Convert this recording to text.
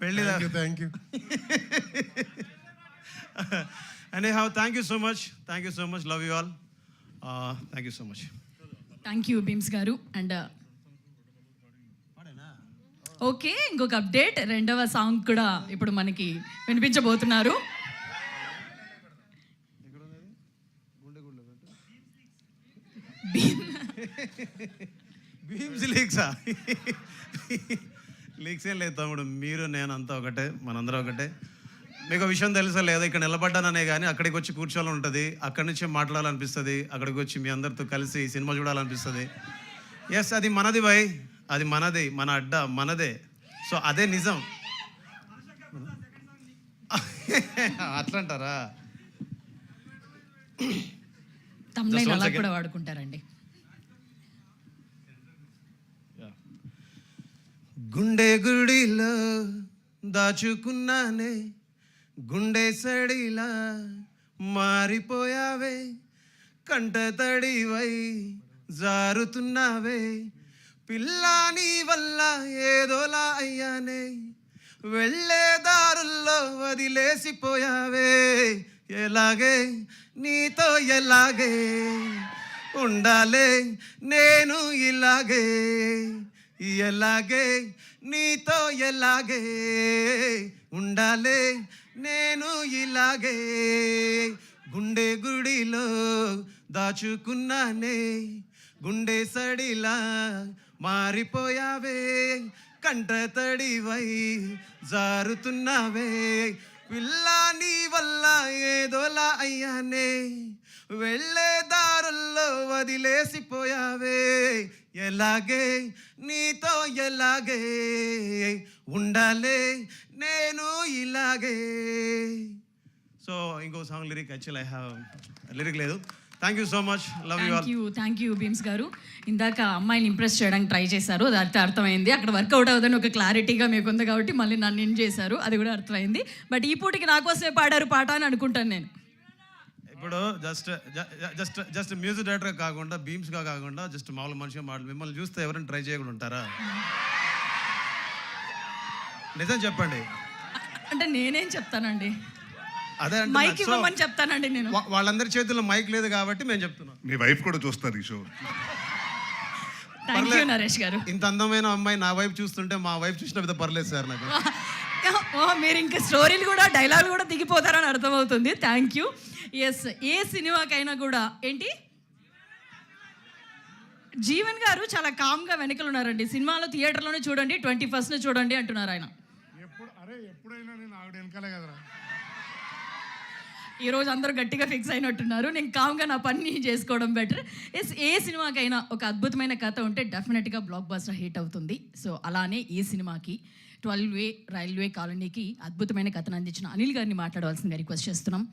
పెళ్ళి thank you and how thank you so much thank you so much love you all thank you so much thank you Bheems garu. And okay ఇంకొక update రెండవ song కూడా ఇప్పుడు మనకి వినిపించబోతున్నారు. భీమ్ భీమ్స్ లీక్సా leaks ఏం లేదు తమ్ముడు. మీరు నేను అంతా ఒకటే మనందరం ఒకటే. మీకు విషయం తెలుసా లేదా? ఇక్కడ నిలబడ్డాననే కానీ అక్కడికి వచ్చి కూర్చోవాలని ఉంటుంది. అక్కడి నుంచి మాట్లాడాలనిపిస్తుంది. అక్కడికి వచ్చి మీ అందరితో కలిసి సినిమా చూడాలనిపిస్తుంది. ఎస్ అది మనది భయ్ అది మనది. మన అడ్డ మనదే. సో అదే నిజం. అట్లా అంటారా తమ్నైల్ one అలా second. కూడా వాడుకుంటారండి. గుండె గుడిలో దాచుకున్నానే గుండె సడిలా మారిపోయావే కంట తడివై జారుతున్నావే. పిల్లాని వల్ల ఏదోలా అయ్యానే వెళ్ళే దారుల్లో వదిలేసిపోయావే. ఎలాగే? నీతో ఎలాగే ఉండాలే నేను ఇలాగే. ఎలాగే నీతో ఎలాగే ఉండాలే నేను ఇలాగే గుండె గుడిలో దాచుకున్నానే గుండె సడిలా మారిపోయావే కంట తడివై జారుతున్నావే పిల్ల నీ వల్ల ఏదోలా అయ్యానే వెళ్ళేదా వదిలేసిపోయావే. ఎలాగే? నీతో ఎలాగే? ఉండాలే నేను ఇలాగే. సో ఇంకో song lyric actual I have lyric లేదు. Thank you so much love you you thank you Bheems garu. ఇందాక అమ్మాయిని ఇంప్రెస్ చేయడానికి ట్రై చేశారు. అది అర్థం అర్థమైంది. అక్కడ వర్కౌట్ అవుదని ఒక క్లారిటీగా మీకు ఉంది కాబట్టి మళ్ళీ నన్ను ఇన్ చేశారు. అది కూడా అర్థమైంది. బట్ ఈ పూటకి నా కోసమే పాడారు పాట అని అనుకుంటాను నేను. ఇప్పుడు just just just music director కాకుండా బీమ్స్గా కాకుండా జస్ట్ మామూలు మనిషిగా మాటలు మిమ్మల్ని చూస్తే ఎవరైనా ట్రై చేయకుండా ఉంటారా? నిజం చెప్పండి. అంటే నేనేం చెప్తానండి? అదే అంటే మైక్ నాకు- ఇవ్వమని చెప్తానండి నేను. వా- వాళ్ళందరి చేతుల్లో మైక్ లేదు కాబట్టి మేము చెప్తున్నాం. మీ వైఫ్ కూడా చూస్తారు ఈ షో థ్యాంక్ యూ నరేష్ గారు. ఇంత అందమైన అమ్మాయి నా వైపు చూస్తుంటే మా వైపు చూసిన విధ పర్లేదు సార్ నాకు. ఓ మీరు ఇంకా స్టోరీలు కూడా డైలాగ్ కూడా దిగిపోతారని అర్థమవుతుంది. థ్యాంక్ యూ ఎస్ ఏ సినిమాకైనా కూడా ఏంటి? జీవన్ గారు చాలా కామ్గా వెనకలు ఉన్నారండి సినిమాలో థియేటర్లోనే చూడండి ట్వంటీ ఫస్ట్ చూడండి అంటున్నారు ఆయన. ఎప్పుడు అరే ఎప్పుడైనా నేను ఆవిడ వెనకాలే కదరా. ఈ రోజు అందరూ గట్టిగా ఫిక్స్ అయినట్టున్నారు. నేను కామ్గా నా పని చేసుకోవడం బెటర్ ఎస్ ఏ సినిమాకైనా ఒక అద్భుతమైన కథ ఉంటే డెఫినెట్గా బ్లాక్ బస్టర్ హిట్ అవుతుంది. సో అలానే ఈ సినిమాకి ట్వెల్వ్ వే రైల్వే కాలనీకి అద్భుతమైన కథను అందించిన అనిల్ గారిని మాట్లాడవలసిందిగా రిక్వెస్ట్ చేస్తున్నాం.